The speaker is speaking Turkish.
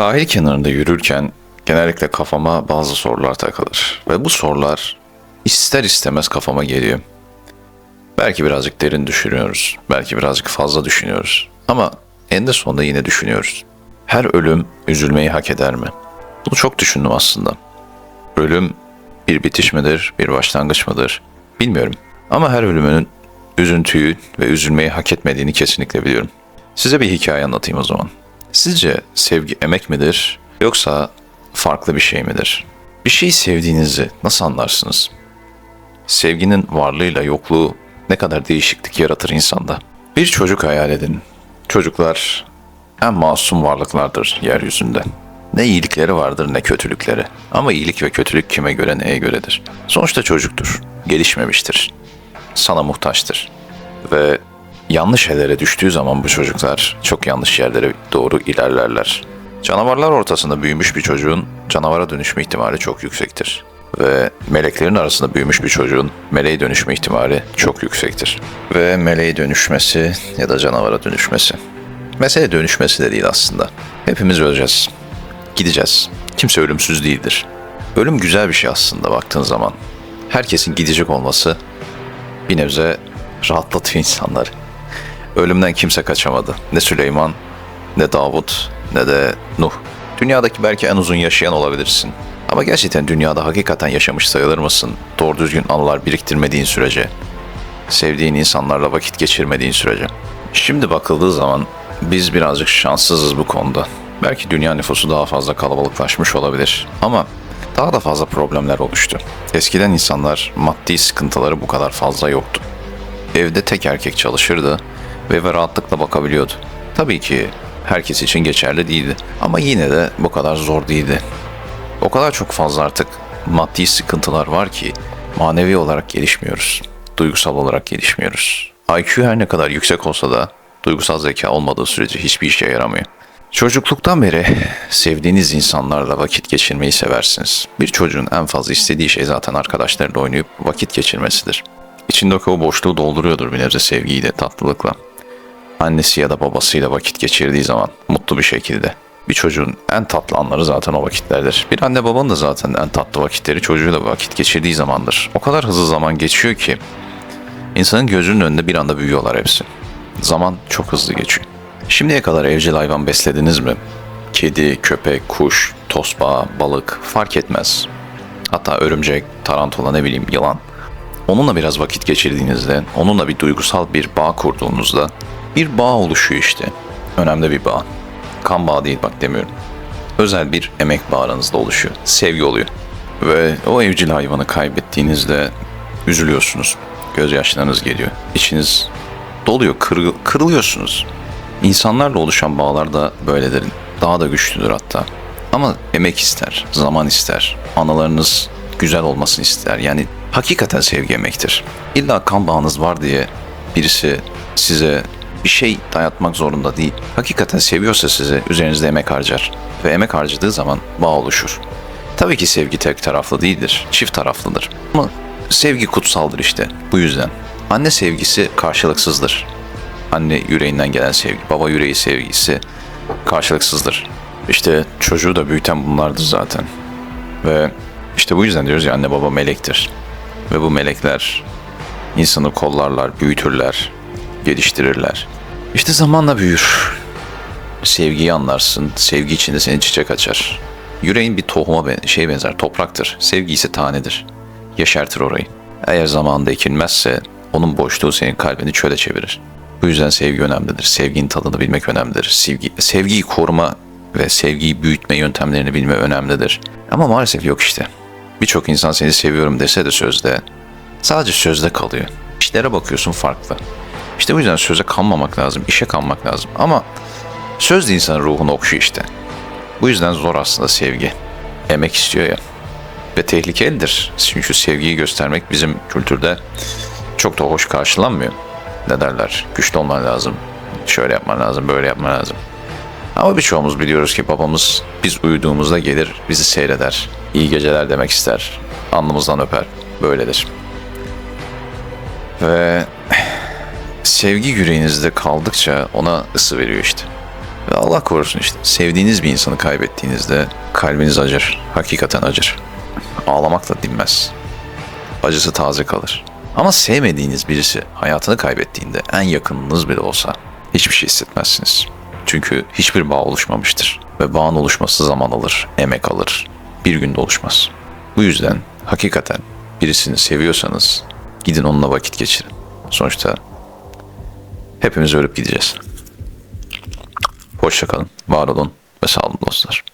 Sahil kenarında yürürken genellikle kafama bazı sorular takılır. Ve bu sorular ister istemez kafama geliyor. Belki birazcık derin düşünüyoruz. Belki birazcık fazla düşünüyoruz. Ama en sonunda yine düşünüyoruz. Her ölüm üzülmeyi hak eder mi? Bunu çok düşündüm aslında. Ölüm bir bitiş midir, bir başlangıç mıdır? Bilmiyorum. Ama her ölümünün üzüntüyü ve üzülmeyi hak etmediğini kesinlikle biliyorum. Size bir hikaye anlatayım o zaman. Sizce sevgi emek midir yoksa farklı bir şey midir? Bir şeyi sevdiğinizi nasıl anlarsınız? Sevginin varlığıyla yokluğu ne kadar değişiklik yaratır insanda. Bir çocuk hayal edin. Çocuklar en masum varlıklardır yeryüzünde. Ne iyilikleri vardır ne kötülükleri. Ama iyilik ve kötülük kime göre neye göredir. Sonuçta çocuktur. Gelişmemiştir. Sana muhtaçtır. Ve yanlış yerlere düştüğü zaman bu çocuklar çok yanlış yerlere doğru ilerlerler. Canavarlar ortasında büyümüş bir çocuğun canavara dönüşme ihtimali çok yüksektir. Ve meleklerin arasında büyümüş bir çocuğun meleğe dönüşme ihtimali çok yüksektir. Ve meleğe dönüşmesi ya da canavara dönüşmesi. Mesele dönüşmesi de değil aslında. Hepimiz öleceğiz. Gideceğiz. Kimse ölümsüz değildir. Ölüm güzel bir şey aslında baktığın zaman. Herkesin gidecek olması bir nebze rahatlatıyor insanları. Ölümden kimse kaçamadı. Ne Süleyman, ne Davut, ne de Nuh. Dünyadaki belki en uzun yaşayan olabilirsin. Ama gerçekten dünyada hakikaten yaşamış sayılır mısın? Doğru düzgün anılar biriktirmediğin sürece. Sevdiğin insanlarla vakit geçirmediğin sürece. Şimdi bakıldığı zaman biz birazcık şanssızız bu konuda. Belki dünya nüfusu daha fazla kalabalıklaşmış olabilir. Ama daha da fazla problemler oluştu. Eskiden insanlar maddi sıkıntıları bu kadar fazla yoktu. Evde tek erkek çalışırdı ve rahatlıkla bakabiliyordu. Tabii ki herkes için geçerli değildi ama yine de bu kadar zor değildi. O kadar çok fazla artık maddi sıkıntılar var ki manevi olarak gelişmiyoruz. Duygusal olarak gelişmiyoruz. IQ her ne kadar yüksek olsa da duygusal zeka olmadığı sürece hiçbir işe yaramıyor. Çocukluktan beri sevdiğiniz insanlarla vakit geçirmeyi seversiniz. Bir çocuğun en fazla istediği şey zaten arkadaşlarıyla oynayıp vakit geçirmesidir. İçindeki o boşluğu dolduruyordur bir nebze sevgiyle, tatlılıkla. Annesi ya da babasıyla vakit geçirdiği zaman mutlu bir şekilde. Bir çocuğun en tatlı anları zaten o vakitlerdir. Bir anne babanın da zaten en tatlı vakitleri çocuğuyla vakit geçirdiği zamandır. O kadar hızlı zaman geçiyor ki insanın gözünün önünde bir anda büyüyorlar hepsi. Zaman çok hızlı geçiyor. Şimdiye kadar evcil hayvan beslediniz mi? Kedi, köpek, kuş, tosbağa, balık fark etmez. Hatta örümcek, tarantula ne bileyim yılan. Onunla biraz vakit geçirdiğinizde, onunla bir duygusal bir bağ kurduğunuzda bir bağ oluşuyor işte. Önemli bir bağ. Kan bağı değil bak demiyorum. Özel bir emek bağı oluşuyor. Sevgi oluyor. Ve o evcil hayvanı kaybettiğinizde üzülüyorsunuz. Gözyaşlarınız geliyor. İçiniz doluyor, kırı- kırılıyorsunuz. İnsanlarla oluşan bağlar da böyledir. Daha da güçlüdür hatta. Ama emek ister, zaman ister. Anılarınız güzel olmasını ister. Yani hakikaten sevgi emektir. İlla kan bağınız var diye birisi size bir şey dayatmak zorunda değil. Hakikaten seviyorsa sizi üzerinizde emek harcar. Ve emek harcadığı zaman bağ oluşur. Tabii ki sevgi tek taraflı değildir, çift taraflıdır. Ama sevgi kutsaldır işte bu yüzden. Anne sevgisi karşılıksızdır. Anne yüreğinden gelen sevgi, baba yüreği sevgisi karşılıksızdır. İşte çocuğu da büyüten bunlardır zaten. Ve işte bu yüzden diyoruz ya anne baba melektir. Ve bu melekler insanı kollarlar, büyütürler, geliştirirler. İşte zamanla büyür. Sevgiyi anlarsın, sevgi içinde seni çiçek açar. Yüreğin bir tohuma ben- şey benzer, topraktır. Sevgi ise tanedir. Yeşertir orayı. Eğer zamanında ekilmezse onun boşluğu senin kalbini çöle çevirir. Bu yüzden sevgi önemlidir. Sevginin tadını bilmek önemlidir. Sevgi, sevgiyi koruma ve sevgiyi büyütme yöntemlerini bilme önemlidir. Ama maalesef yok işte. Birçok insan seni seviyorum dese de sözde sadece sözde kalıyor. İşlere bakıyorsun farklı. İşte bu yüzden söze kanmamak lazım, işe kanmak lazım. Ama söz de insanın ruhunu okşuyor işte. Bu yüzden zor aslında sevgi. Emek istiyor ya. Ve tehlikelidir. Çünkü sevgiyi göstermek bizim kültürde çok da hoş karşılanmıyor. Ne derler? Güçlü olman lazım. Şöyle yapman lazım, böyle yapman lazım. Ama birçoğumuz biliyoruz ki babamız biz uyuduğumuzda gelir, bizi seyreder. İyi geceler demek ister. Alnımızdan öper. Böyledir. Ve sevgi yüreğinizde kaldıkça ona ısı veriyor işte. Ve Allah korusun işte sevdiğiniz bir insanı kaybettiğinizde kalbiniz acır. Hakikaten acır. Ağlamak da dinmez. Acısı taze kalır. Ama sevmediğiniz birisi hayatını kaybettiğinde en yakınınız bile olsa hiçbir şey hissetmezsiniz. Çünkü hiçbir bağ oluşmamıştır. Ve bağın oluşması zaman alır, emek alır. Bir günde oluşmaz. Bu yüzden hakikaten birisini seviyorsanız gidin onunla vakit geçirin. Sonuçta hepimiz ölüp gideceğiz. Hoşçakalın, var olun ve sağ olun dostlar.